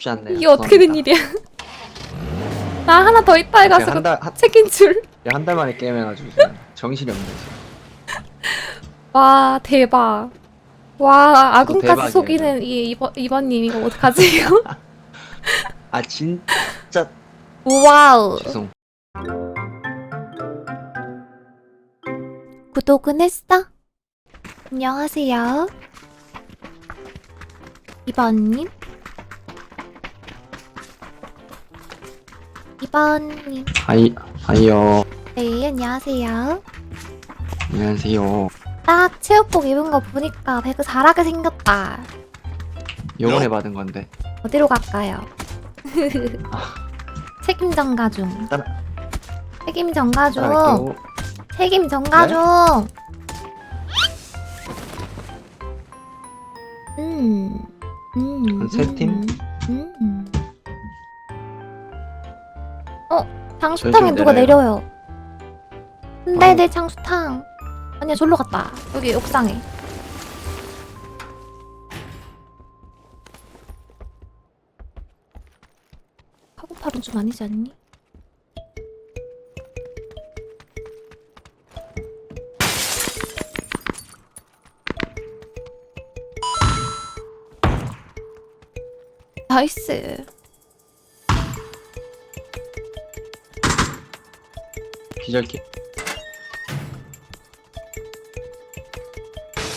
쉽지 않네요. 이게 어떻게 된 일이야? 나 하나 더 있다 해가지고 한달 한, 책인 줄. 한달 만에 게임 해가지고 지금 정신이 없네 지금. 와 대박. 와 아군까지 대박이에요. 속이는 이 이번 이번님 이거 어떡하지 이거? 아 진짜 와우. 죄송. 구독은 했어? 안녕하세요. 이번님. 이번님. 아이 아이요. 네, 안녕하세요. 안녕하세요. 딱 체육복 입은 거 보니까 배그 잘하게 생겼다. 요번에 받은 건데. 어디로 갈까요? 책임 전가 중. 따라- 책임 전가 중. 따라갈게요. 책임 전가 네? 중. 음. 음. 한 세 팀? 음. 음. 어, 장수탕에 좀 누가 내려요. 내려요. 네, 어. 네, 장수탕. 아니야, 절로 갔다. 여기 옥상에. 카고팔은 좀 아니지 않니? 나이스. 기절기.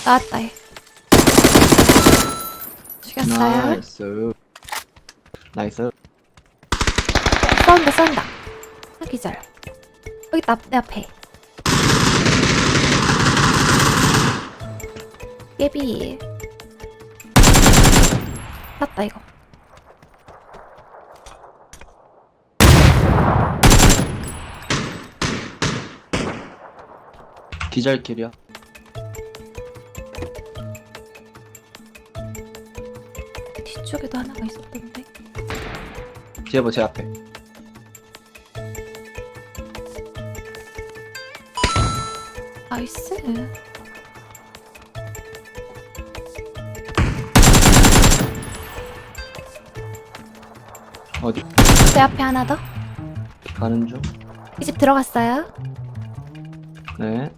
나왔다 얘. 죽였어요? 나이스. 나이스. 싸운다 싸운다. 아 기절. 여기 있다 내 앞에. 예비. 맞다 이거. 기절킬이야. 뒤쪽에도 하나가 있었던데. 뒤에 봐 제 앞에. 나이스. 어디? 내 앞에 하나 더. 가는 중. 이 집 들어갔어요. 네.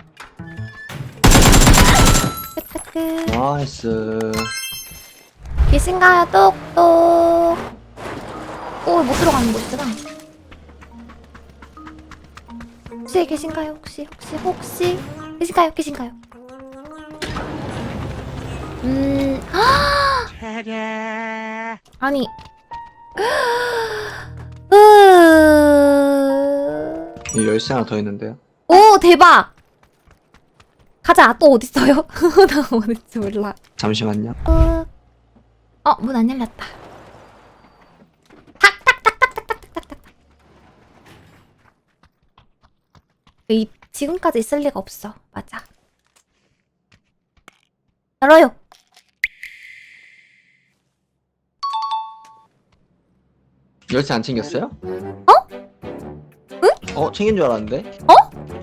끝끝끝. 나이스. 계신가요? 똑똑. 오, 못 들어가는 곳이구나. 혹시 계신가요? 혹시, 혹시, 혹시? 계신가요? 계신가요? 음, 아니. 으... 여기 열쇠 하나 더 있는데요. 오, 대박! 가자, 또 어딨어요? 나 어딘지 몰라. 잠시만요. 어, 어, 문 안 열렸다. 이 지금까지 있을 리가 없어. 맞아. 열어요. 열쇠 안 챙겼어요? 어? 응? 어 챙긴 줄 알았는데. 어?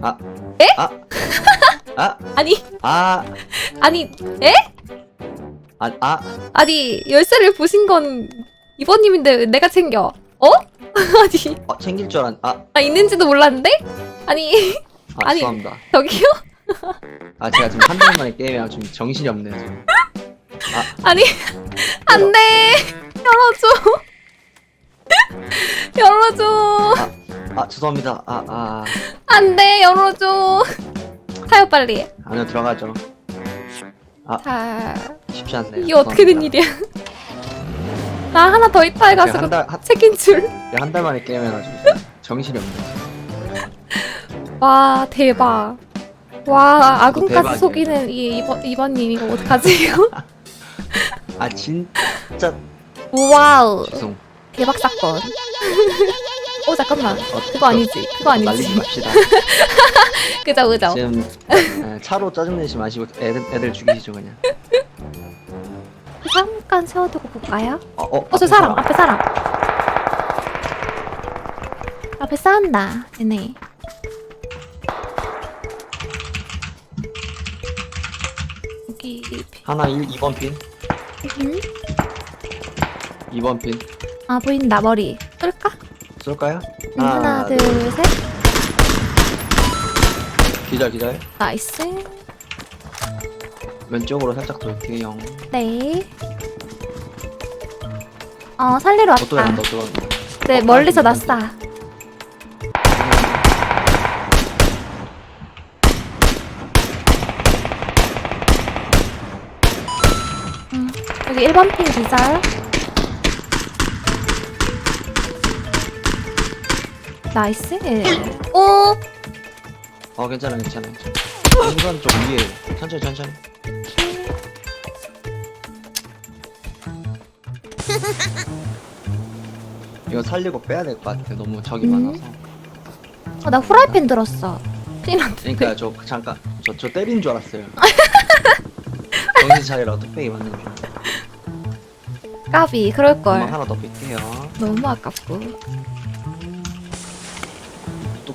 아. 에? 아. 아. 아니, 아. 아니, 에? 아. 아. 아니, 열쇠를 보신 건 이번님인데 왜 내가 챙겨? 어? 아니, 어, 챙길 줄 알았. 아. 나 있는지도 몰랐는데? 아니, 아 아니. 죄송합니다. 저기요? 아 제가 지금 한 달 만에 게임이라 좀 정신이 없네요 지금. 아니, 안 돼! 열어줘! 열어줘! 아 죄송합니다. 아 아. 안 돼, 열어줘! 타요, 빨리. 안에 들어가죠. 자, 쉽지 않네요. 이게 어떻게 된 일이야? 나 하나 더 있다 해가지고 한 달 한, 책인 줄. 한달 만에 게임 해가지고 지금 정신이 없네. 와, 대박. 와, 아군까지 대박이에요. 속이는 이 이번, 이번님 이거 어떡하지, 이거? 아 진짜 와우. 죄송. 대박 사건. 오, 잠깐만. 어, 그거 아니지. 그거 날리지 아니지. 맙시다. 그죠, 그죠. 지금 에, 차로 짜증내지 마시고 애들 애들 죽이시죠 그냥. 잠깐 세워두고 볼까요? 어, 어, 어, 저 앞에 사람, 앞에 사람. 앞에 싸운다, 얘네. 여기, 하나 1, 2번 핀. 음? 2번 핀. 아 보인다 머리. 쏠까? 쏠까요? 하나, 둘, 셋. 기절 기절. 나이스. 왼쪽으로 살짝 돌게요. 네. 어 살리러 또 왔다. 또 또. 네 어, 멀리서 빠르게 났어. 음, 여기 1번 핑 기절. 나이스. 오, 어 괜찮아 괜찮아 괜찮아. 인간 좀 위에 천천히 천천히. 이거 살리고 빼야 될 것 같아. 너무 적이 음. 많아서. 어, 나 후라이팬 들었어. 큰일. 그러니까 저 잠깐 저 저 때린 줄 알았어요. 정신 차리라 뚝배기 맞는 줄. 까비, 그럴걸. 하나 더 뺄게요. 너무 아깝고.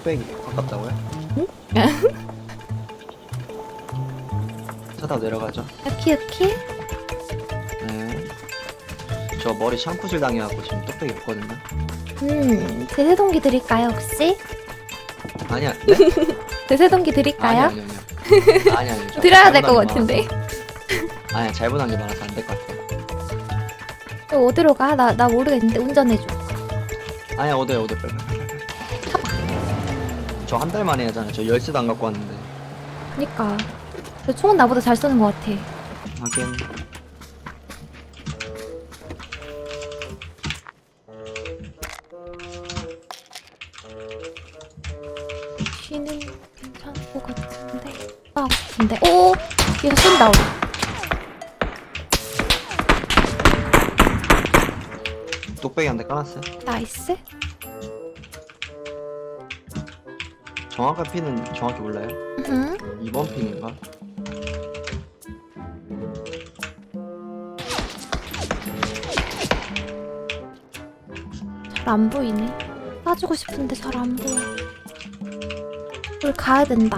뚝배기 아깝다고요? 응? 차다 내려가죠. 여키, 여키. 네. 저 머리 샴푸질 당해갖고 지금 뚝배기 없거든요. 음, 대세동기 드릴까요, 혹시? 아니야. 네? 대세동기 아니 드릴까요? 아니 아니. 아니 아니. 저 드려야 될 것 잘못한 게 같은데. 많아서. 아니야 잘못한 게 많아서 안 될 것 같아. 저 어디로 가? 나, 나 모르겠는데 운전해줘. 아니야 어디 어디 빨리. 저 한 달 만에 하잖아요. 저 열쇠도 안 갖고 왔는데. 그니까. 저 총은 나보다 잘 쏘는 것 같아. 하긴. 쉬는 괜찮을 것 같은데. 하고 싶은데. 오! 얘가 쏜다. 뚝배기 한대 까놨어요. 나이스. 정확한 핀은 정확히 몰라요. 응. 2번 핀인가? 잘 안 보이네. 빠지고 싶은데 잘 안 보여. 우리 가야 된다.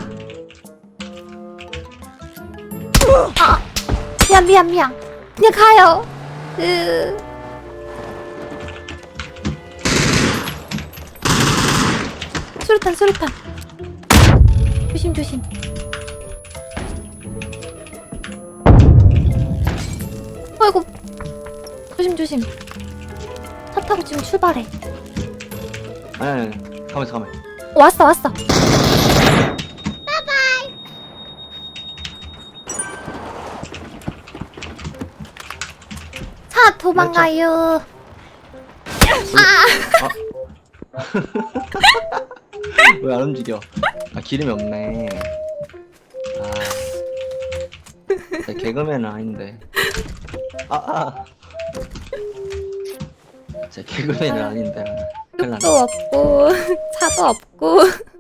아! 미안, 미안, 미안. 그냥 가요. 으. 수류탄, 수류탄. 조심. 아이고. 조심, 조심. 차 타고 지금 출발해. 아니 아니 아니. 가만 있어 가만히. 어, 왔어 왔어 차 도망가요 왜 안 움직여? 아 기름이 없네. 아. 제 개그맨은 아닌데. 아 아. 제 개그맨은 아닌데. 큰일 났네. 또 없고 차도 없고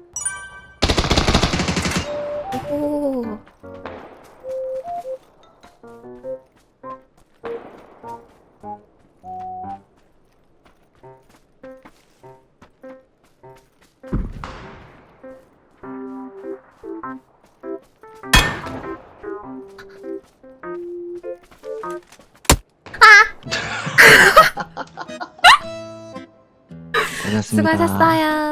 고맙습니다. 수고하셨어요